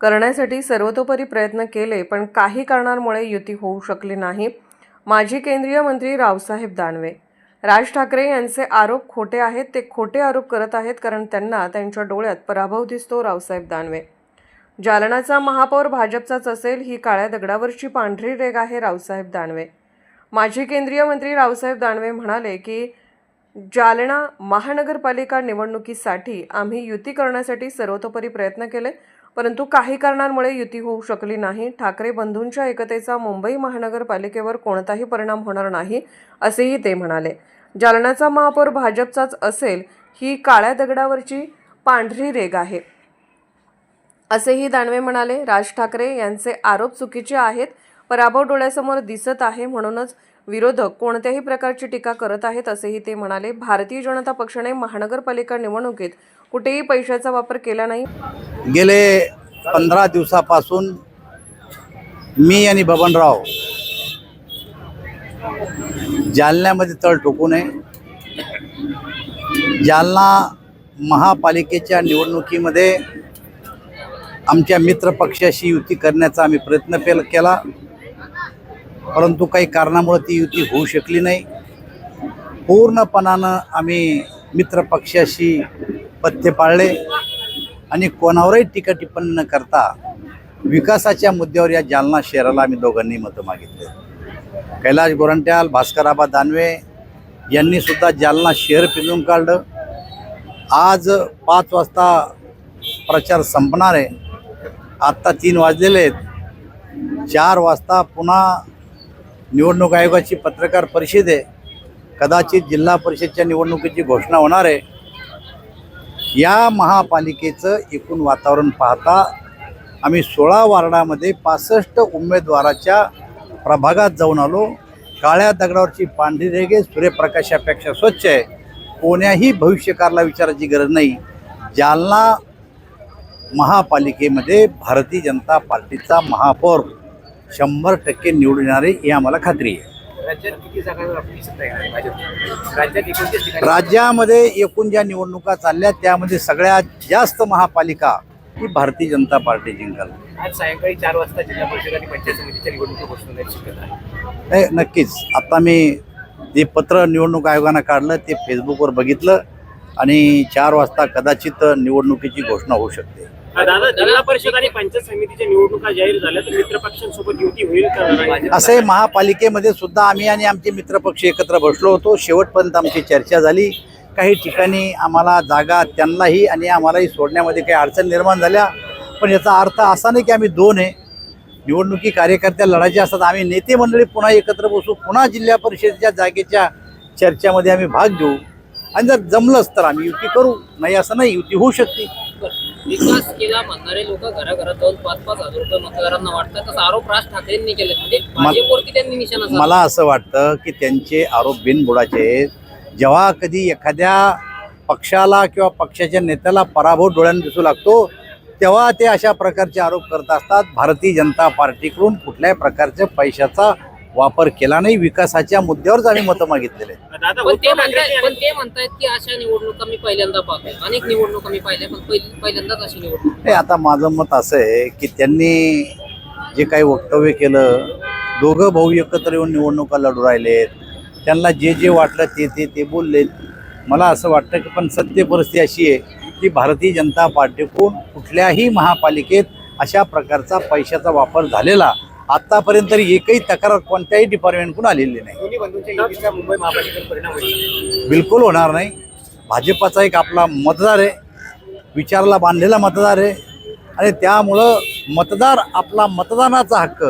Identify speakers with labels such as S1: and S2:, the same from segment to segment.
S1: करण्यासाठी सर्वतोपरी प्रयत्न केले पण काही कारणांमुळे युती होऊ शकली नाही. माजी केंद्रीय मंत्री रावसाहेब दानवे. राज ठाकरे यांचे आरोप खोटे आहेत ते खोटे आरोप करत आहेत कारण त्यांना त्यांच्या डोळ्यात पराभव दिसतो रावसाहेब दानवे. जालनाचा महापौर भाजपचाच असेल ही काळ्या दगडावरची पांढरी रेग आहे रावसाहेब दानवे. माजी केंद्रीय मंत्री रावसाहेब दानवे म्हणाले की जालना महानगरपालिका निवडणुकीसाठी आम्ही युती करण्यासाठी सर्वतोपरी प्रयत्न केले परंतु काही कारणांमुळे युती होऊ शकली नाही. ठाकरे बंधूंच्या एकतेचा मुंबई महानगरपालिकेवर कोणताही परिणाम होणार नाही असेही ते म्हणाले. जालन्याचा महापौर भाजपचाच असेल ही काळ्या दगडावरची पांढरी रेग आहे. असेही दानवे म्हणाले राज ठाकरे यांचे आरोप चुकीचे आहेत पराभव डोळ्यासमोर दिसत आहे म्हणूनच विरोधक कोणत्याही प्रकारची टीका करत आहेत असेही ते म्हणाले. भारतीय जनता पक्षाने महानगरपालिका निवडणुकीत कुठेही पैशाचा वापर केला नाही.
S2: गेले पंधरा दिवसापासून मी आणि बबनराव जालन्यामध्ये तळ ठोकू नये. जालना महापालिकेच्या निवडणुकीमध्ये आमच्या मित्र पक्षाशी युती करण्याचा आम्ही प्रयत्न पेल केला. परंतु काही कारणामुळे ती युती होऊ शकली नाही. पूर्णपणानं आम्ही मित्र पक्षाशी पथ्य पाळले आणि कोणावरही टीका टिप्पणी न करता विकासाच्या मुद्द्यावर या जालना शहराला आम्ही दोघांनी मतं मागितले. कैलाश गोरंट्याल भास्कराबा दानवे यांनी सुद्धा जालना शहर पिंजून काढलं. आज पाच वाजता प्रचार संपणार आहे. आत्ता तीन वाजलेले आहेत. चार वाजता पुन्हा निवडणूक आयोगाची पत्रकार परिषद आहे. कदाचित जिल्हा परिषदच्या निवडणुकीची घोषणा होणार आहे. या महापालिकेचं एकूण वातावरण पाहता आम्ही सोळा वार्डामध्ये पासष्ट उमेदवाराच्या प्रभागात जाऊन आलो. काळ्या दगडावरची पांढरी रेगे सूर्यप्रकाशापेक्षा स्वच्छ आहे. कोण्याही भविष्यकारला विचारायची गरज नाही. जालना महापालिकेमध्ये भारतीय जनता पार्टीचा महापौर शंभर टक्के निवडून येणार ही आम्हाला खात्री आहे. राज्यामध्ये एकूण ज्या निवडणुका चालल्या त्यामध्ये सगळ्यात जास्त महापालिका ही भारतीय जनता पार्टी जिंकल
S3: आज सायंकाळी चार वाजता जिल्हा परिषद आणि पंचायत समितीच्या निवडणुका शक्यता आहे.
S2: नाही नक्कीच. आता मी जे पत्र निवडणूक आयोगानं काढलं ते फेसबुकवर बघितलं आणि चार वाजता कदाचित निवडणुकीची घोषणा होऊ शकते.
S3: दादा जिल्हा परिषद आणि पंचायत समितीच्या निवडणुका जाहीर झाल्या तर युती होईल
S2: असे महापालिकेमध्ये सुद्धा आम्ही आणि आमचे मित्रपक्ष एकत्र बसलो होतो. शेवटपर्यंत आमची चर्चा झाली. काही ठिकाणी आम्हाला जागा त्यांनाही आणि आम्हालाही सोडण्यामध्ये काही अडचण निर्माण झाल्या. पण याचा अर्थ असा नाही की आम्ही दोन आहे. निवडणुकी कार्यकर्त्या लढायचे असतात. आम्ही नेते मंडळी पुन्हा एकत्र बसू. पुन्हा जिल्हा परिषदेच्या जागेच्या चर्चेमध्ये आम्ही भाग घेऊ. आणि जर जमलंच तर आम्ही युती करू. नाही असं नाही. युती होऊ शकते.
S4: विकास केला म्हणणारे लोक घराघरात जाऊन पाच पाच हजार रुपये मतदारांना वाटतात. तसा आरोप राज ठाकरेंनी केले म्हणजे भाजपवरती त्यांनी निशाणा साधला.
S2: मला असं वाटतं की त्यांचे आरोप बिनबुडाचे आहेत. जेव्हा कधी एखाद्या पक्षाला किंवा पक्षाच्या नेत्याला पराभव डोळ्यांना दिसू लागतो तेव्हा ते अशा प्रकारचे आरोप करत असतात. भारतीय जनता पार्टीकडून कुठल्याही प्रकारच्या पैशाचा वापर केला नाही विकासाच्या मुद्द्यावरच आम्ही मतं मागितलेले
S4: पण ते पण म्हणतायत की अशा निवडणुका मी पहिल्यांदा पाहतोय. अनेक निवडणुका मी पाहिल्या पण पहिली- पहिल्यांदाच अशी निवडणूक
S2: नाही आता माझं मत असं आहे की त्यांनी जे काही वक्तव्य केलं दोघं भाऊ एकत्र येऊन निवडणुका लढू राहिलेत. त्यांना जे जे वाटलं ते ते ते बोललेत. मला असं वाटतं की पण सत्य परिस्थिती अशी आहे की भारतीय जनता पार्टीकडून कुठल्याही महापालिकेत अशा प्रकारचा पैशाचा वापर झालेला आत्तापर्यंत तरी एकही तक्रार कोणत्याही डिपार्टमेंटकडून आलेली नाही.
S3: मुंबई महापालिकेवर
S2: बिलकुल होणार नाही. भाजपाचा एक आपला मतदार आहे. विचाराला बांधलेला मतदार आहे. आणि त्यामुळं मतदार आपला मतदानाचा हक्क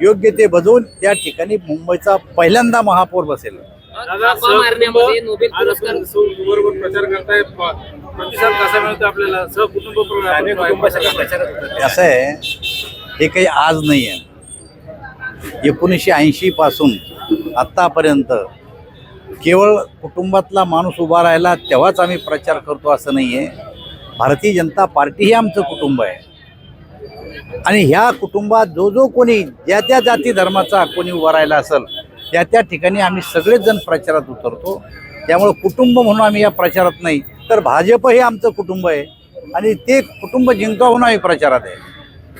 S2: योग्य ते बजवून त्या ठिकाणी मुंबईचा पहिल्यांदा महापौर बसेल. असं आहे. हे काही आज नाही आहे एकोणीसशे ऐंशी पासून आत्तापर्यंत केवळ कुटुंबातला माणूस उभा राहिला तेव्हाच आम्ही प्रचार करतो असं नाही आहे भारतीय जनता पार्टी हे आमचं कुटुंब आहे. आणि ह्या कुटुंबात जो जो कोणी ज्या त्या जाती धर्माचा कोणी उभा राहिला असेल त्या त्या ठिकाणी आम्ही सगळेच जण प्रचारात उतरतो. त्यामुळे कुटुंब म्हणून आम्ही या प्रचारात नाही तर भाजप हे आमचं कुटुंब आहे. आणि ते कुटुंब जिंका म्हणून आम्ही प्रचारात आहे.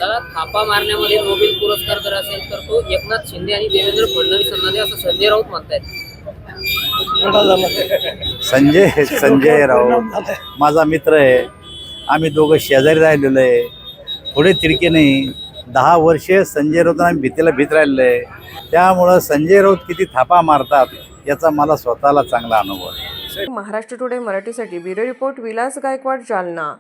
S4: दादा थापा मारण्यामध्ये नोबेल पुरस्कार जर असेल तर तो एकनाथ शिंदे आणि देवेंद्र फडणवीसांना द्या असं संजय राऊत म्हणतायत.
S2: संजय संजय राऊत. माझा मित्र आहे. आम्ही दोघं शेजारी राहिलेलो आहे. थोडे तिरके नाही. दहा वर्षे संजय राऊत आम्ही भीतीला भीत राहिलेलो आहे. त्यामुळं संजय राऊत किती थापा मारतात याचा मला स्वतःला चांगला अनुभव आहे.
S1: महाराष्ट्र टुडे मराठीसाठी ब्युरो रिपोर्ट विलास गायकवाड जालना.